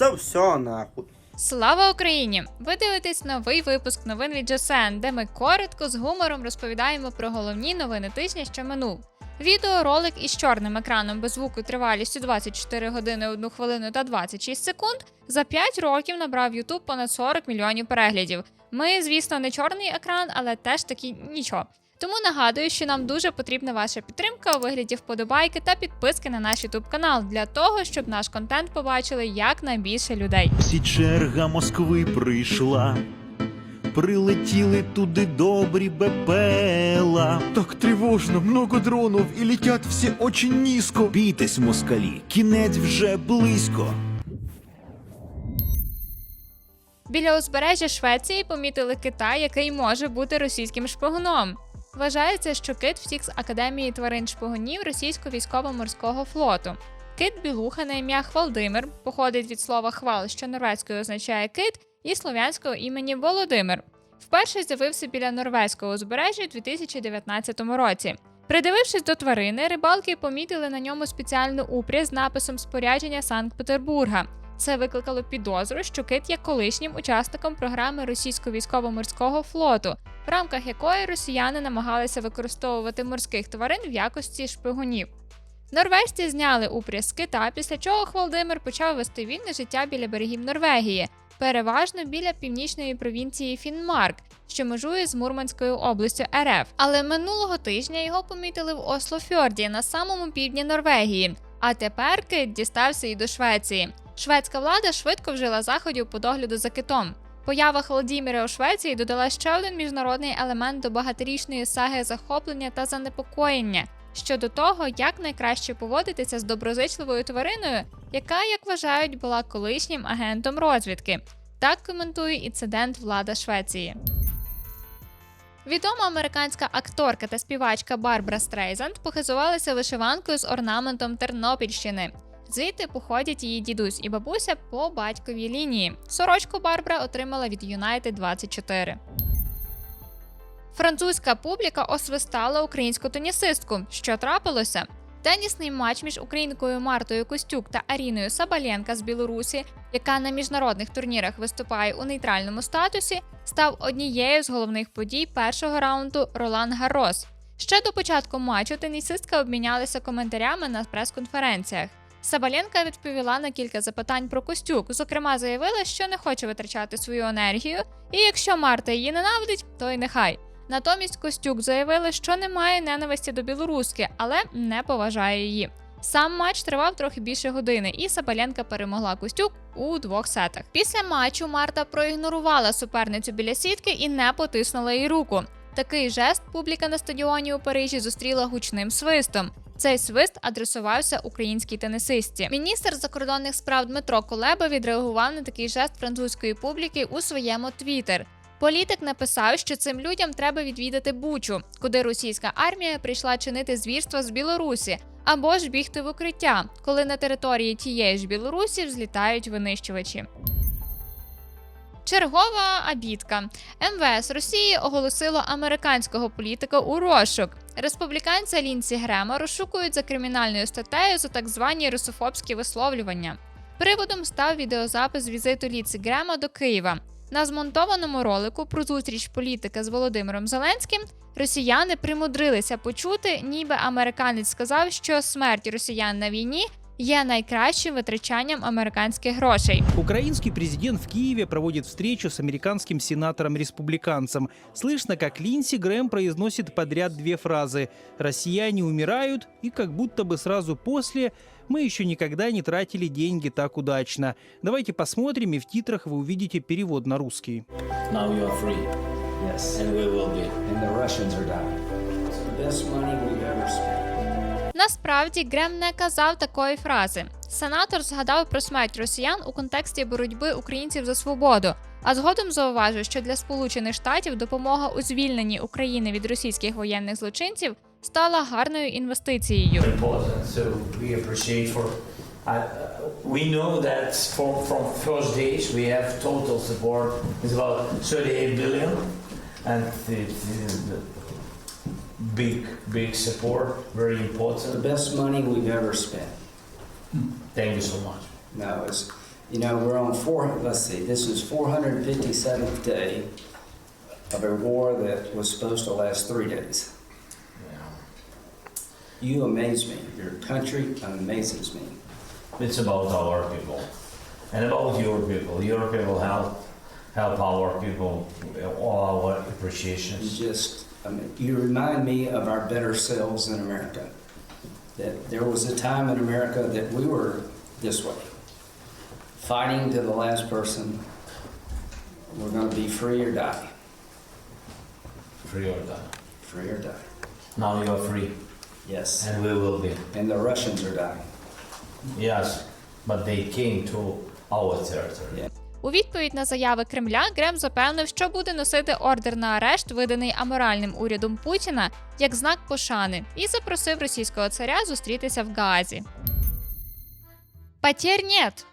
за все нахуй. Слава Україні! Ви дивитесь новий випуск новин від GSN, де ми коротко з гумором розповідаємо про головні новини тижня, що минув. Відеоролик із чорним екраном без звуку тривалістю 24 години 1 хвилину та 26 секунд за 5 років набрав YouTube понад 40 мільйонів переглядів. Ми, звісно, не чорний екран, але теж таки нічого. Тому нагадую, що нам дуже потрібна ваша підтримка у вигляді вподобайки та підписки на наш YouTube канал для того, щоб наш контент побачили якнайбільше людей. Всі черга Москви прийшла. Прилетіли туди добрі БПЛА. Так тревожно, много дронов и летят все очень низко. Бійтесь, москалі, кінець вже близько. Біля узбережжя Швеції помітили кита, який може бути російським шпигуном. Вважається, що кит втік з академії тварин шпигунів російського військово-морського флоту. Кит білуха на ім'я Хвалдимир походить від слова хвал, що норвезькою означає кит, і слов'янського імені Володимир. Вперше з'явився біля норвезького узбережжя у 2019 році. Придивившись до тварини, рибалки помітили на ньому спеціальну упряж з написом спорядження Санкт-Петербурга. Це викликало підозру, що кит є колишнім учасником програми російського військово-морського флоту, в рамках якої росіяни намагалися використовувати морських тварин в якості шпигунів. Норвежці зняли упряж з кита, після чого Хвалдимир почав вести вільне життя біля берегів Норвегії, переважно біля північної провінції Фінмарк, що межує з Мурманською областю РФ. Але минулого тижня його помітили в Ослофьорді на самому півдні Норвегії. А тепер кит дістався і до Швеції. Шведська влада швидко вжила заходів по догляду за китом. Поява Холодіміра у Швеції додала ще один міжнародний елемент до багаторічної саги захоплення та занепокоєння щодо того, як найкраще поводитися з доброзичливою твариною, яка, як вважають, була колишнім агентом розвідки. Так коментує інцидент влада Швеції. Відома американська акторка та співачка Барбара Стрейзанд похизувалася вишиванкою з орнаментом Тернопільщини. Звідти походять її дідусь і бабуся по батьковій лінії. Сорочку Барбара отримала від United 24. Французька публіка освистала українську тенісистку. Що трапилося? Тенісний матч між українкою Мартою Костюк та Аріною Сабаленка з Білорусі, яка на міжнародних турнірах виступає у нейтральному статусі, став однією з головних подій першого раунду Ролан Гаррос. Ще до початку матчу тенісистка обмінялися коментарями на прес-конференціях. Сабаленка відповіла на кілька запитань про Костюк. Зокрема, заявила, що не хоче витрачати свою енергію, і якщо Марта її ненавидить, то й нехай. Натомість Костюк заявила, що не має ненависті до білоруски, але не поважає її. Сам матч тривав трохи більше години, і Сабаленка перемогла Костюк у двох сетах. Після матчу Марта проігнорувала суперницю біля сітки і не потиснула їй руку. Такий жест публіка на стадіоні у Парижі зустріла гучним свистом. Цей свист адресувався українській тенісистці. Міністр закордонних справ Дмитро Кулеба відреагував на такий жест французької публіки у своєму твіттер. Політик написав, що цим людям треба відвідати Бучу, куди російська армія прийшла чинити звірства з Білорусі, або ж бігти в укриття, коли на території тієї ж Білорусі взлітають винищувачі. Чергова абітка. МВС Росії оголосило американського політика у розшук. Республіканця Лінсі Грема розшукують за кримінальною статтею за так звані русофобські висловлювання. Приводом став відеозапис візиту Ліці Грема до Києва. На змонтованому ролику про зустріч політика з Володимиром Зеленським росіяни примудрилися почути, ніби американець сказав, що смерть росіян на війні є найкращим витрачанням американських грошей. Украинский президент в Киеве проводит встречу с американским сенатором-республиканцем. Слышно, как Линси Грэм произносит подряд две фразы «Россияне умирают» и как будто бы сразу после «Мы еще никогда не тратили деньги так удачно». Давайте посмотрим, и в титрах вы увидите перевод на русский. Now you are free, Yes, and we will be. and the Russians are dying. It's the best money we've ever spent. Насправді Грем не казав такої фрази. Сенатор згадав про смерть росіян у контексті боротьби українців за свободу, а згодом зауважив, що для Сполучених Штатів допомога у звільненні України від російських воєнних злочинців стала гарною інвестицією. Appreciate. Uh, we know that from, from first days we have total support is about 38 billion, and is the big, big support, very important. The best money we've ever spent. Thank you so much. No, it's, You know, we're on four, let's see, this is 457th day of a war that was supposed to last three days. You amaze me. Your country amazes me. It's about our people and about your people. Your people help help our people. All our appreciations. just, I mean, you remind me of our better selves in America. That there was a time in America that we were this way, fighting to the last person. We're going to be free or die, Free or die. free or die. Now you are free, Yes. and we will be. And the Russians are dying. Yes, but they came to our territory. У відповідь на заяви Кремля Грем запевнив, що буде носити ордер на арешт, виданий аморальним урядом Путіна, як знак пошани, і запросив російського царя зустрітися в Гаазі. Патєр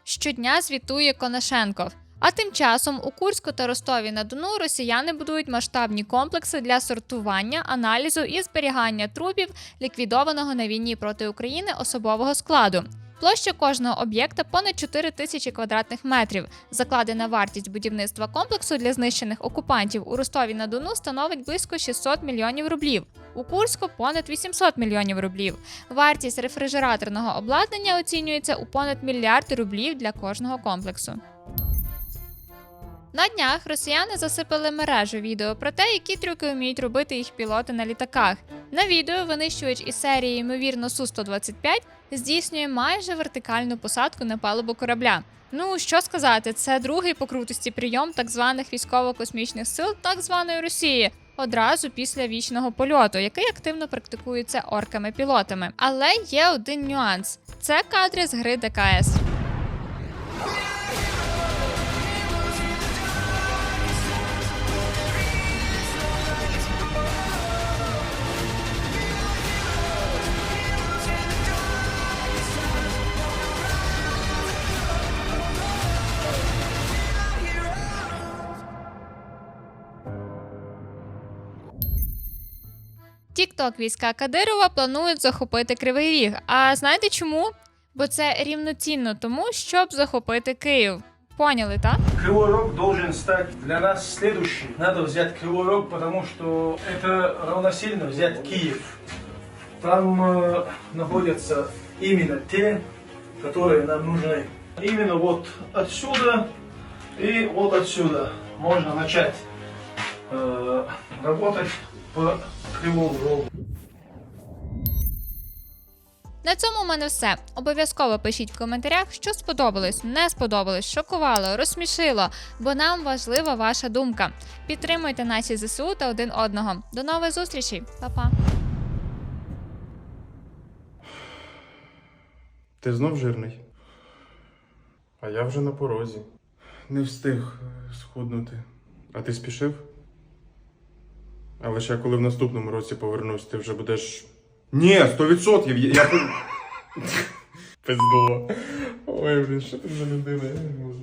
щодня звітує Конашенков. А тим часом у Курську та Ростові на Дону росіяни будують масштабні комплекси для сортування, аналізу і зберігання трупів ліквідованого на війні проти України особового складу. Площа кожного об'єкта понад 4 тисячі квадратних метрів. Закладена вартість будівництва комплексу для знищених окупантів у Ростові на Дону становить близько 600 мільйонів рублів. У Курську понад 800 мільйонів рублів. Вартість рефрижераторного обладнання оцінюється у понад мільярд рублів для кожного комплексу. На днях росіяни засипали мережу відео про те, які трюки вміють робити їх пілоти на літаках. На відео винищувач із серії, ймовірно, Су-125 здійснює майже вертикальну посадку на палубу корабля. Ну що сказати, це другий по крутості прийом так званих військово-космічних сил так званої Росії. Одразу після вічного польоту, який активно практикується орками-пілотами. Але є один нюанс: це кадри з гри ДКС. Тікток війська Кадирова планують захопити Кривий Ріг. А знаєте чому? Бо це рівноцінно тому, щоб захопити Київ. Поняли, так? Кривой Рог должен стать для нас следующим. Надо взять Кривой Рог, потому что это равносильно взять Киев. Там э, находятся именно те, которые нам нужны. Именно вот отсюда и вот отсюда можно начать э, работать по Кривому Рогу. На цьому у мене все. Обов'язково пишіть в коментарях, що сподобалось, не сподобалось, шокувало, розсмішило, бо нам важлива ваша думка. Підтримуйте наші ЗСУ та один одного. До нових зустрічей, Па-па! Ти знов жирний? А я вже на порозі. Не встиг схуднути. А ти спішив? Але ще коли в наступному році повернусь, ти вже будеш. Ні, сто відсотків! Я. я... Пиздло. Ой, блін, що ти за людина? Я не можу.